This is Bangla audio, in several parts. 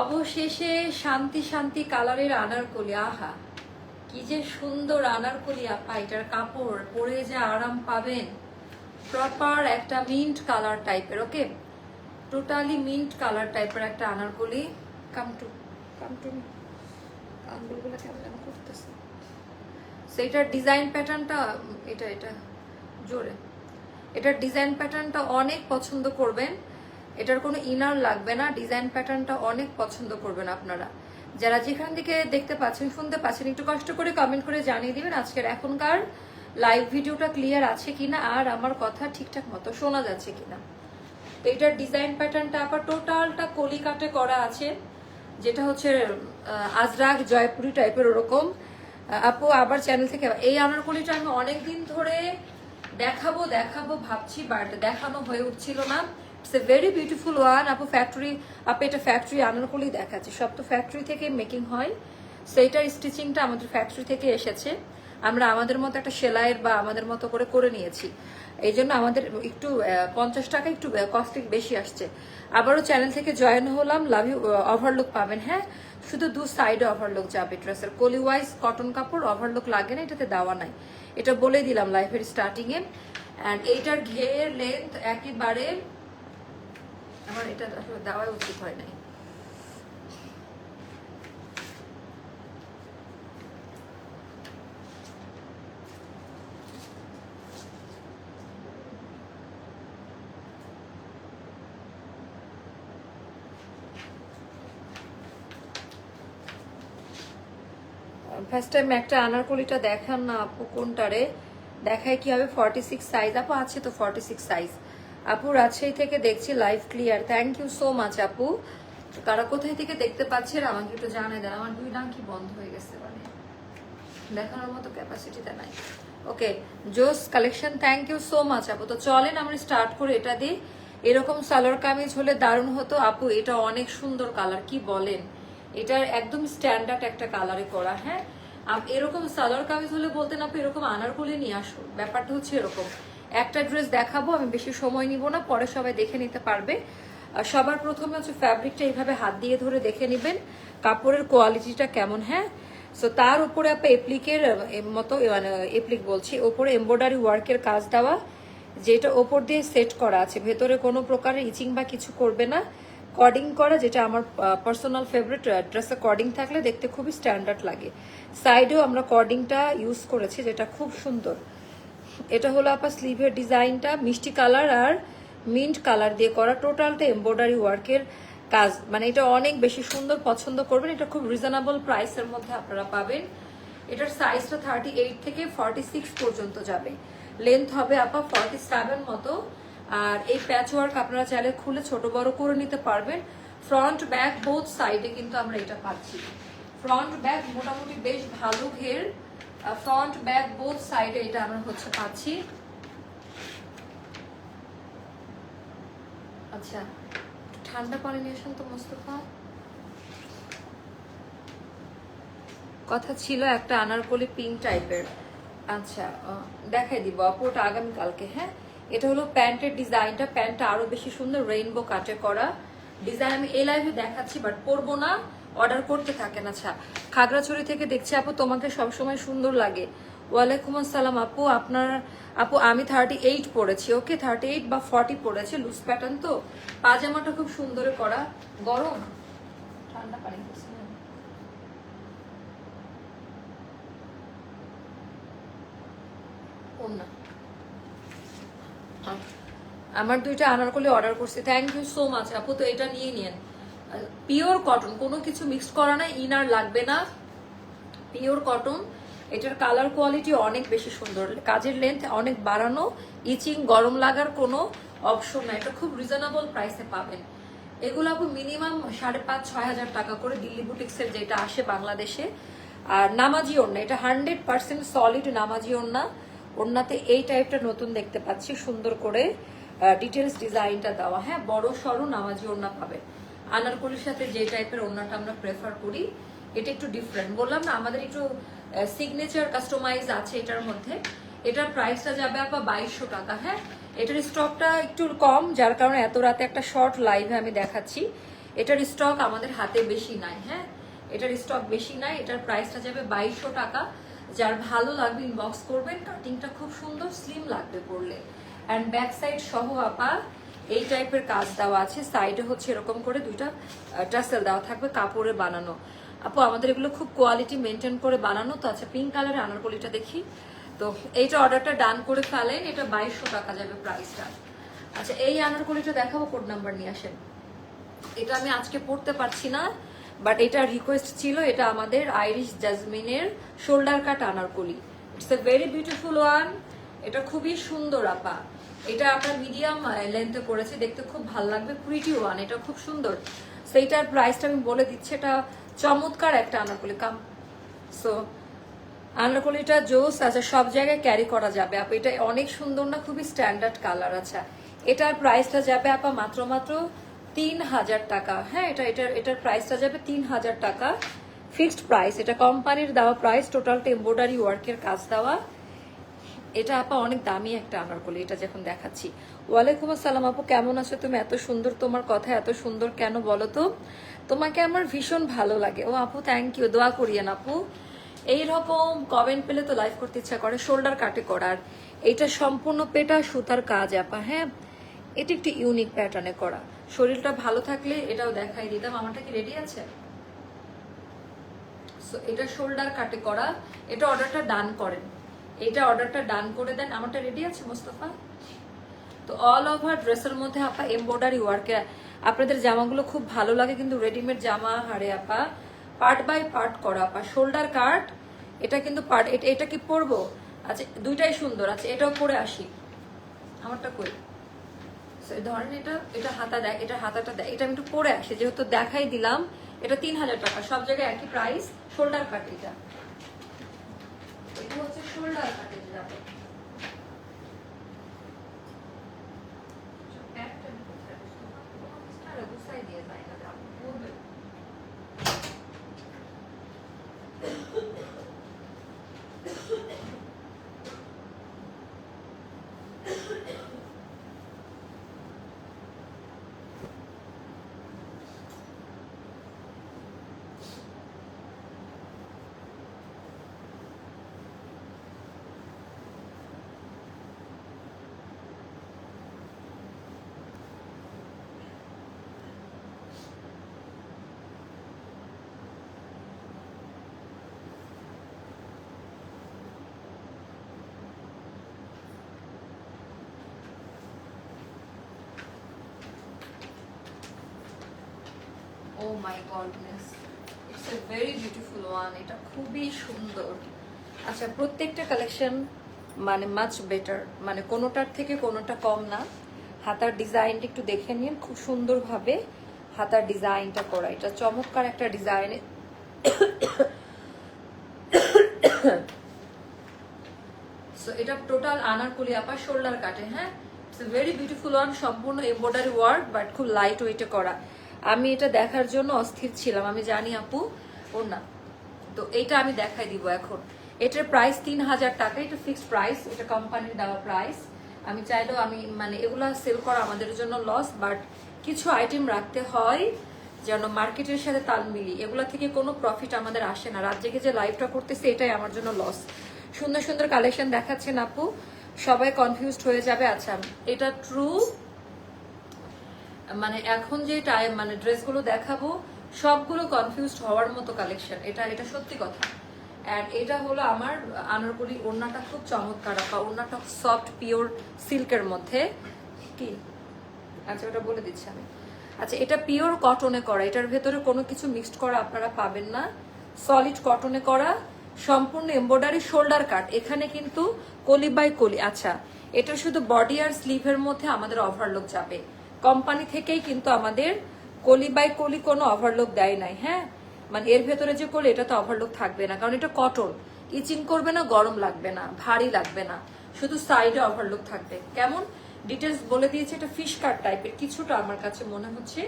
অবশেষে শান্তি শান্তি কালারের আনারকলি, আহা, কি যে সুন্দর আনারকলি, আপা, এটার কাপড় পরে যে আরাম পাবেন। প্রপার একটা মিন্ট কালার টাইপের ওকে টোটালি মিন্ট কালার টাইপের একটা anarkali. Come to come to সেইটার ডিজাইন প্যাটার্নটা এটা এটা, জোরে। এটার ডিজাইন প্যাটার্নটা অনেক পছন্দ করবেন। এটার কোনো ইনার লাগবে না। ডিজাইন প্যাটার্নটা অনেক পছন্দ করবেন আপনারা। যারা যেখান থেকে দেখতে পাচ্ছেন, শুনতে পাচ্ছেন, একটু কষ্ট করে কমেন্ট করে জানিয়ে দিবেন আজকের এখনকার লাইভ ভিডিওটা ক্লিয়ার আছে কিনা, আর আমার কথা ঠিকঠাক মতো শোনা যাচ্ছে কিনা। তো এটার ডিজাইন প্যাটার্নটা আবার টোটালটা কলিকাটে করা আছে যেটা হচ্ছে আহ, আজরাক জয়পুরি টাইপের ওরকম। আপু আবার চ্যানেল থেকে এই আনারকলিটা আমি অনেকদিন ধরে দেখাবো দেখাবো ভাবছি বাট দেখানো হয়ে উঠছিল না। It's a very beautiful one আপু ফ্যাক্টরি আপু এটা ফ্যাক্টরি আনারকলি দেখাচ্ছে। সব তো ফ্যাক্টরি থেকে মেকিং হয়। সেইটার স্টিচিংটা আমাদের ফ্যাক্টরি থেকে এসেছে। আমরা আমাদের মতো একটা সেলাইয়ের বা আমাদের মতো করে করে নিয়েছি। এই জন্য আমাদের একটু পঞ্চাশ টাকা একটু কস্টিং বেশি আসছে। আবারও চ্যানেল থেকে জয়েন হলাম লাভ ওভারলুক পাবেন হ্যাঁ? শুধু দু সাইডে ওভারলুক যাবে ড্রেসের কলি ওয়াইজ কটন কাপড় ওভারলুক লাগে না, এটাতে দেওয়া নাই। এটা বলে দিলাম লাইফের স্টার্টিং এ অ্যান্ড এইটার ঘের লেন্থ একেবারে, আমার এটা দেওয়া উচিত হয় নাই। ফার্স্ট টাইম একটা আনারকলিটা দেখান না আপু কোনটারে। দেখায় কি হবে ফর্টি সিক্স সাইজ আপু আছে তো ফর্টি সিক্স সাইজ আপু রাজশাহী থেকে দেখছি live clear thank you so much আপু। কারা কোথায় থেকে দেখতে পাচ্ছেন আমাকে একটু জানিয়ে দেন। আমার দুই কি বন্ধ হয়ে গেছে মানে। দেখানোর মতো ক্যাপাসিটিতে নাই। ওকে জোস collection thank you so much আপু। তো চলেন আমরা স্টার্ট করে এটা দিই। এরকম সালোয়ার কামিজ হলে দারুণ হতো। আপু, এটা অনেক সুন্দর কালার কি বলেন? এটার একদম স্ট্যান্ডার্ড একটা কালারে করা হ্যাঁ? এরকম সালোয়ার কামিজ হলে বলতেন আপু এরকম আনারকলি নিয়ে আসুন ব্যাপারটা হচ্ছে এরকম। একটা ড্রেস দেখাবো, আমি বেশি সময় নিব না, পরে সবাই দেখে নিতে পারবে। সবার প্রথমে হচ্ছে ফ্যাব্রিকটা এইভাবে হাত দিয়ে ধরে দেখে নেবেন, কাপড়ের কোয়ালিটিটা কেমন হ্যাঁ? সো তার উপরে আপনি এপ্লিকের মতো মানে এপ্লিক বলছি, ওপরে এমব্রয়ডারি ওয়ার্কের কাজ দেওয়া, যেটা ওপর দিয়ে সেট করা আছে। ভেতরে কোনো প্রকারের ইচিং বা কিছু করবে না। কর্ডিং করা, যেটা আমার পার্সোনাল ফেভারিট ড্রেসে কর্ডিং থাকলে দেখতে খুবই স্ট্যান্ডার্ড লাগে। সাইডেও আমরা কর্ডিংটা ইউজ করেছি, যেটা খুব সুন্দর। এটা হলো আপনার স্লিভের ডিজাইনটা মিষ্টি কালার আর মিন্ট কালার দিয়ে করা। টোটালটা এমব্রয়ডারি ওয়ার্কের কাজ। মানে এটা অনেক বেশি সুন্দর পছন্দ করবেন। এটা খুব রিজনেবল প্রাইসের মধ্যে আপনারা পাবেন। এটার সাইজটা থার্টি এইট থেকে ফর্টি সিক্স পর্যন্ত যাবে। লেন্থ হবে আপা ফর্টি সেভেন মতো। আর এই প্যাচ ওয়ার্ক আপনারা চাইলে খুলে ছোট বড় করে নিতে পারবেন। ফ্রন্ট ব্যাক বোথ সাইডে কিন্তু আমরা এটা পাচ্ছি। ফ্রন্ট ব্যাক মোটামুটি বেশ ভালো ঘের। ফ্রন্ট ব্যাক বোথ সাইডে এটা আমরা হচ্ছে পাচ্ছি। আচ্ছা ঠান্ডা পানি নিয়ে তো মোস্তফা। কথা ছিল একটা আনারকলি পিঙ্ক টাইপের আচ্ছা দেখাই দিব, অপরটা আগামীকালকে হ্যাঁ? এটা হলো প্যান্টের ডিজাইনটা। প্যান্টটা আরও বেশি সুন্দর রেইনবো কাটে করা। ডিজাইন আমি এই লাইভে দেখাচ্ছি বাট পরবো না। অর্ডার করতে থাকেন আচ্ছা। খাগড়াছড়ি থেকে দেখছি, আপু, তোমাকে সবসময় সুন্দর লাগে। ওয়ালাইকুম আসসালাম, আপু, আপনার, আপু, আমি থার্টি এইট পড়েছি ওকে থার্টি এইট বা ফর্টি পড়েছি লুজ প্যাটার্ন তো। পাজামাটা খুব সুন্দর করা। গরম? ঠান্ডা পানি করছি না। ওড়না। আহ, আমার দুইটা আনারকলি অর্ডার করছি। থ্যাংক ইউ সো মাচ আপু। তো এটা নিয়ে নিন পিওর কটন কোনো কিছু মিক্সড করা না ইনার লাগবে না। পিওর কটন এটার কালার কোয়ালিটি অনেক বেশি সুন্দর। কাজের লেন্থ অনেক বাড়ানো ইচিং গরম লাগার কোনো অপশন না এটা খুব রিজনেবল প্রাইসে পাবেন। এগুলো আপু মিনিমাম সাড়ে পাঁচ, ছয় হাজার টাকা করে দিল্লি বুটিক্সের যেটা আসে বাংলাদেশে। আর নামাজি ওড়না, এটা হান্ড্রেড পার্সেন্ট সলিড নামাজি ওড়না। ওড়নাতে এই টাইপটা নতুন দেখতে পাচ্ছি, সুন্দর করে। ডিটেলস ডিজাইনটা দেওয়া। হ্যাঁ বড় সড়ো নামাজি ওড়না পাবে। আনারকলির সাথে যে টাইপের ওড়নাটা আমরা প্রেফার করি, এটা একটু ডিফারেন্ট বললাম না, আমাদের একটু সিগনেচার কাস্টমাইজ আছে এটার মধ্যে। এটার প্রাইসটা যাবে আপা বাইশশো টাকা। হ্যাঁ এটার স্টকটা একটু কম, যার কারণে এত রাতে একটা শর্ট লাইভে আমি দেখাচ্ছি। এটার স্টক আমাদের হাতে বেশি নাই। হ্যাঁ এটার স্টক বেশি নাই, এটার প্রাইসটা যাবে বাইশশো টাকা। যার ভালো লাগবে ইনবক্স করবেন। কাটিংটা খুব সুন্দর স্লিম লাগবে পরলে। অ্যান্ড ব্যাক সাইড সহ আপা, এই টাইপের কাজ দেওয়া আছে। সাইডে হচ্ছে এরকম করে দুইটা টাসেল দেওয়া থাকবে কাপড়ে বানানো। আপু, আমাদের এগুলো খুব কোয়ালিটি মেনটেন করে বানানো। তো আচ্ছা পিঙ্ক কালারের আনারকলিটা দেখি। তো এইটা অর্ডারটা ডান করে ফেলেন। এটা বাইশশো টাকা যাবে প্রাইসটা আচ্ছা এই আনারকলিটা দেখাবো কোড নাম্বার নিয়ে আসেন। এটা আমি আজকে পড়তে পারছি না বাট এটা রিকোয়েস্ট ছিল। এটা আমাদের আইরিশ জাজমিনের shoulder cut anarkali. It's a very beautiful one এটা খুবই সুন্দর, আপা। এটা আপনার মিডিয়াম লেন্থে করেছে দেখতে খুব ভালো লাগবে প্রিটি ওয়ান এটা খুব সুন্দর। সেইটার প্রাইসটা আমি বলে দিচ্ছি, এটা চমৎকার একটা আনারকলি, কাম সো আনারকলিটা জোস আচ্ছা সব জায়গায় ক্যারি করা যাবে। আপা, এটা অনেক সুন্দর না, খুবই স্ট্যান্ডার্ড কালার আচ্ছা। এটার প্রাইসটা যাবে আপা, মাত্র মাত্র তিন হাজার টাকা। হ্যাঁ এটা এটার এটার প্রাইসটা যাবে তিন হাজার টাকা। ফিক্সড প্রাইস এটা কোম্পানির দেওয়া প্রাইস টোটালটা এম্ব্রয়ডারি ওয়ার্কের কাজ দেওয়া। এটা আপা অনেক দামি একটা আনারকলি এটা যখন দেখাচ্ছি। ওয়ালাইকুম আসসালাম আপু, কেমন আছো তুমি? এত সুন্দর তোমার কথা, এত সুন্দর কেন বলো তো? তোমাকে আমার ভীষণ ভালো লাগে। ও আপু থ্যাংক ইউ দোয়া করিয়েন আপু। এইরকম কমেন্ট পেলে তো লাইভ করতে ইচ্ছা করে শোল্ডার কাটে করার। এটা সম্পূর্ণ পেটা সুতার কাজ আপা হ্যাঁ? এটি একটি ইউনিক প্যাটার্নে করা। শরীরটা ভালো থাকলে এটাও দেখাই দিতাম। আমারটা কি রেডি আছে? এটা শোল্ডার কাটে করা। এটা অর্ডারটা ডান করেন। এটা অর্ডারটা ডান করে দেন। আমারটা রেডি আছে, মোস্তফা? তো অল ওভার ড্রেসের মধ্যে আপা এমব্রয়ডারি ওয়ার্কে আপনাদের জামাগুলো খুব ভালো লাগে কিন্তু রেডিমেড জামা, হারে আপা। পার্ট বাই পার্ট করা আপা। শোল্ডার কাট এটা কিন্তু পার্ট এটা এটা কি পরবো? আচ্ছা দুইটাই সুন্দর। আছে এটাও পরে আসি। আমারটা কই? ধরেন এটা এটা হাতা দেয়, এটা হাতাটা দেয়। এটা আমি একটু পরে আসি, যেহেতু দেখাই দিলাম, এটা তিন হাজার টাকা। সব জায়গায় একই প্রাইস শোল্ডার কাট এটা হচ্ছে shoulder cut oh my goodness it's a very beautiful one এটা খুবই সুন্দর। আচ্ছা প্রত্যেকটা কালেকশন মানে মাচ বেটার মানে কোনোটার থেকে কোনোটা কম না। হাতার ডিজাইনটা একটু দেখে নিন। খুব সুন্দরভাবে হাতার ডিজাইনটা করা। এটা চমৎকার একটা ডিজাইন সো এটা টোটাল আনারকুলি আপা শোল্ডার কাটে হ্যাঁ? ইটস ভেরি বিউটিফুল ওয়ান সম্পূর্ণ এমব্রয়ডারি ওয়ার্ক বাট খুব লাইট ওয়েটে করা। আমি এটা দেখার জন্য অস্থির ছিলাম, আমি জানি আপু, ওর না। তো এটা আমি দেখাই দিব এখন। এটার প্রাইস তিন হাজার টাকা, এটা ফিক্সড প্রাইস এটা কোম্পানির দেওয়া প্রাইস আমি চাইলেও আমি মানে এগুলো সেল করা আমাদের জন্য লস বাট কিছু আইটেম রাখতে হয় যেন মার্কেটের সাথে তাল মিলি এগুলো থেকে কোনো প্রফিট আমাদের আসে না। রাত জেগে যে লাইভটা করতেছে, এটাই আমার জন্য লস সুন্দর সুন্দর কালেকশন দেখাচ্ছেন আপু। সবাই কনফিউজড হয়ে যাবে। আচ্ছা এটা ট্রু মানে এখন যে টাইম মানে ড্রেসগুলো দেখাবো, সবগুলো কনফিউজড হওয়ার মতো কালেকশন এটা এটা সত্যি কথা। অ্যান্ড এটা হলো আমার আনারকলি ওড়নাটা খুব চমৎকার, বা ওড়নাটা সফট পিওর সিল্কের মধ্যে। কি? আচ্ছা ওটা বলে দিচ্ছি আমি। আচ্ছা এটা পিওর কটনে করা। এটার ভেতরে কোনো কিছু মিক্সড করা আপনারা পাবেন না। সলিড কটনে করা, সম্পূর্ণ এমব্রয়ডারি শোল্ডার কাট এখানে কিন্তু কলি বাই কলি। আচ্ছা এটা শুধু বডি আর স্লিভের মধ্যে আমাদের ওভারলোক যাবে। কোম্পানি থেকেই কিন্তু আমাদের কলি বাই কলি কোনো ওভারলোক দেয় নাই হ্যাঁ? মানে এর ভেতরে যে কলি এটা তো ওভারলোক থাকবে না, কারণ এটা কটন ইচিং করবে না, গরম লাগবে না, ভারী লাগবে না। শুধু সাইডে ওভারলোক থাকবে। কেমন? ডিটেলস বলে দিয়েছে এটা ফিশ কাট টাইপের কিছুটা আমার কাছে মনে হচ্ছে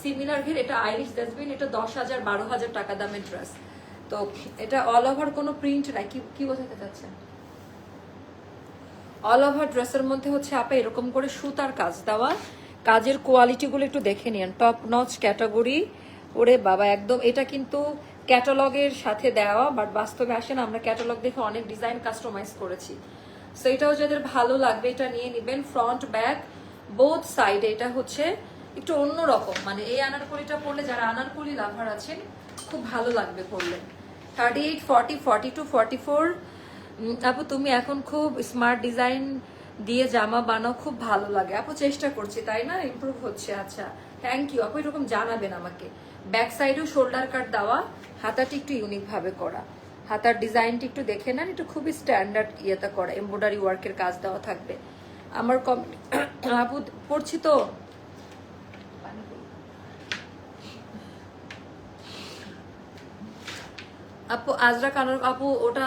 সিমিলার ঘের এটা আইরিশ ডাস্টবিন এটা দশ হাজার, বারো হাজার টাকা দামের ড্রেস তো এটা অল ওভার কোনো প্রিন্ট নাই। কি কি বোঝাতে চাচ্ছেন? অল ওভার ড্রেসের মধ্যে হচ্ছে আপা এরকম করে সুতার কাজ দেওয়া। কাজের কোয়ালিটিগুলো একটু দেখে নিন। টপ নচ ক্যাটাগরি ওরে বাবা, একদম। এটা কিন্তু ক্যাটালগের সাথে দেওয়া বাট বাস্তবে আসেন, আমরা ক্যাটালগ দেখে অনেক ডিজাইন কাস্টমাইজ করেছি। সো এটাও যাদের ভালো লাগবে, এটা নিয়ে নেবেন ফ্রন্ট ব্যাক বোথ সাইডে এটা হচ্ছে একটু অন্যরকম। মানে এই আনারকলিটা পরলে, যারা আনারকলি লাভার আছেন, খুব ভালো লাগবে পরলে। Thirty eight forty forty two forty four আপু, তুমি এখন খুব স্মার্ট ডিজাইন দিয়ে জামা বানাও, খুব ভালো লাগে। আপু চেষ্টা করছি, তাই না? ইমপ্রুভ হচ্ছে আচ্ছা। থ্যাংক ইউ আপু এরকম জানাবেন আমাকে। ব্যাক সাইডেও শোল্ডার কাট দেওয়া, হাতাটি একটু ইউনিক ভাবে করা। হাতার ডিজাইনটি একটু দেখে নেন, একটু খুবই স্ট্যান্ডার্ড ইয়েতে করা এমব্রয়ডারি ওয়ার্কের কাজ দেওয়া থাকবে। আমার কম আপু পড়ছি তো? আপু, আজরা কানার আপু, ওটা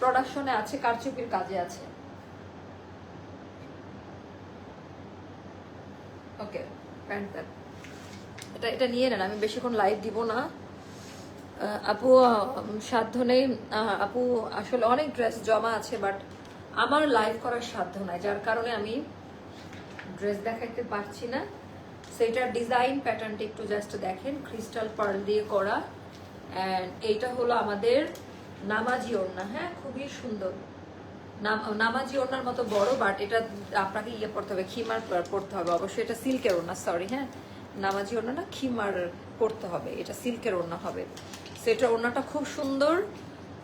প্রোডাকশনে আছে, কারচুপির কাজে আছে। ওকে প্যান্ট এটা এটা নিয়ে নেন, আমি বেশিক্ষণ লাইভ দিব না। আপু সাধ্য নেই আপু আসলে অনেক ড্রেস জমা আছে বাট আমার লাইভ করার সাধ্য নাই, যার কারণে আমি ড্রেস দেখাইতে পারছি না। সেটার ডিজাইন প্যাটার্নটা একটু জাস্ট দেখেন ক্রিস্টাল পার্ল দিয়ে করা। অ্যান্ড এইটা হলো আমাদের নামাজি ওড়না হ্যাঁ খুবই সুন্দর। নামাজি ওনার মতো বড় বাট এটা আপনাকে ইয়ে পড়তে হবে, খিমার পড়তে হবে, অবশ্যই এটা সিল্কের ওড়না সরি হ্যাঁ? নামাজি ওড়না না, খিমার পড়তে হবে, এটা সিল্কের ওড়না হবে। সেটা ওড়নাটা খুব সুন্দর,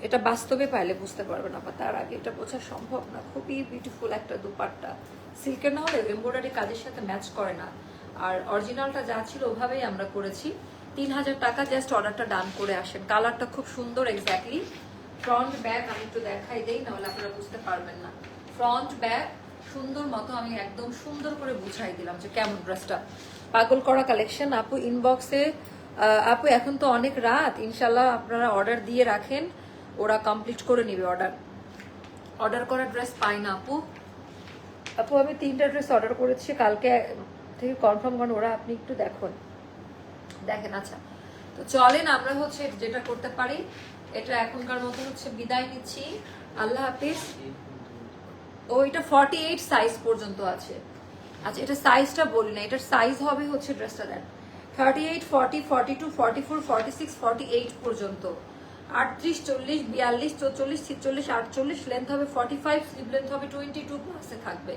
এটা বাস্তবে পাইলে বুঝতে পারবেন আপা, তার আগে এটা বোঝা সম্ভব না, খুবই বিউটিফুল একটা দুপাট্টা। সিল্কের না হলে এমব্রয়ডারি কাজের সাথে ম্যাচ করে না। আর অরিজিনালটা যা ছিল ওভাবেই আমরা করেছি। তিন হাজার টাকা জাস্ট অর্ডারটা ডান করে আসেন। কালারটা খুব সুন্দর এক্স্যাক্টলি ফ্রন্ট ব্যাক আমি একটু দেখাই দেই, নাহলে আপনারা বুঝতে পারবেন না। ফ্রন্ট ব্যাক সুন্দর মতো আমি একদম সুন্দর করে বুঝাই দিলাম যে কেমন ড্রেসটা পাগল করা কালেকশন আপু ইনবক্সে আপু এখন তো অনেক রাত ইনশাল্লাহ আপনারা অর্ডার দিয়ে রাখেন, ওরা কমপ্লিট করে নিবে অর্ডার অর্ডার করা ড্রেস পাই না, আপু। আপু, আমি তিনটা ড্রেস অর্ডার করেছি, কালকে থেকে কনফার্ম করেন, ওরা আপনি একটু দেখুন। দেখেন আচ্ছা। তো চলেন, আমরা হচ্ছে যেটা করতে পারি এটা এখনকার মতো হচ্ছে বিদায় নিচ্ছি। আল্লাহ হাফিজ। ও, এটা ফর্টি এইট সাইজ পর্যন্ত আছে। আচ্ছা এটা সাইজটা বলি না, এটার সাইজ হবে হচ্ছে ড্রেসটা then thirty eight forty forty two forty four forty six forty eight পর্যন্ত। আটত্রিশ, চল্লিশ, বিয়াল্লিশ, চৌচল্লিশ, ছিচল্লিশ, আটচল্লিশ লেন্থ হবে ফর্টি ফাইভ স্লিভ লেন্থ হবে টোয়েন্টি টু প্লাসে থাকবে।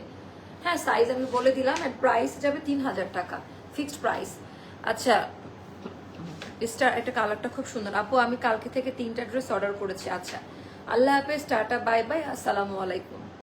হ্যাঁ সাইজ আমি বলে দিলাম অ্যান্ড প্রাইস যাবে তিন হাজার টাকা ফিক্সড প্রাইস আচ্ছা স্টার একটা কালারটা খুব সুন্দর। আপু, আমি কালকে থেকে তিনটা ড্রেস অর্ডার করেছি। আচ্ছা। আল্লাহ হাফেজ, টাটা বাই বাই আসসালামু আলাইকুম।